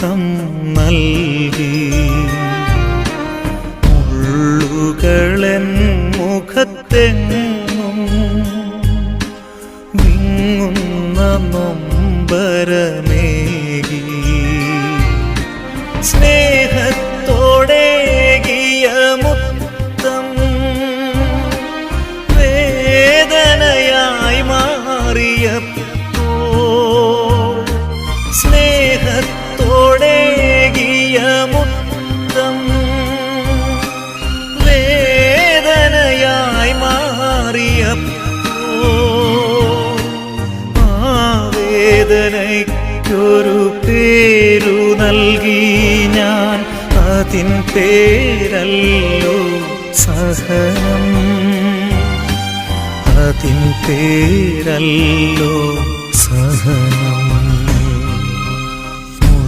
മുത്തം നൽകി. മുള്ളുകളൻ മുഖത്തെങ്ങും വിങ്ങുന്ന നൊമ്പരനേകി സ്നേഹത്തോടേകിയ വേദനയ്ക്കൊരു പേരു നൽകി ഞാൻ അതിൻ പേരല്ലോ സഹനം. അതിൻ പേരല്ലോ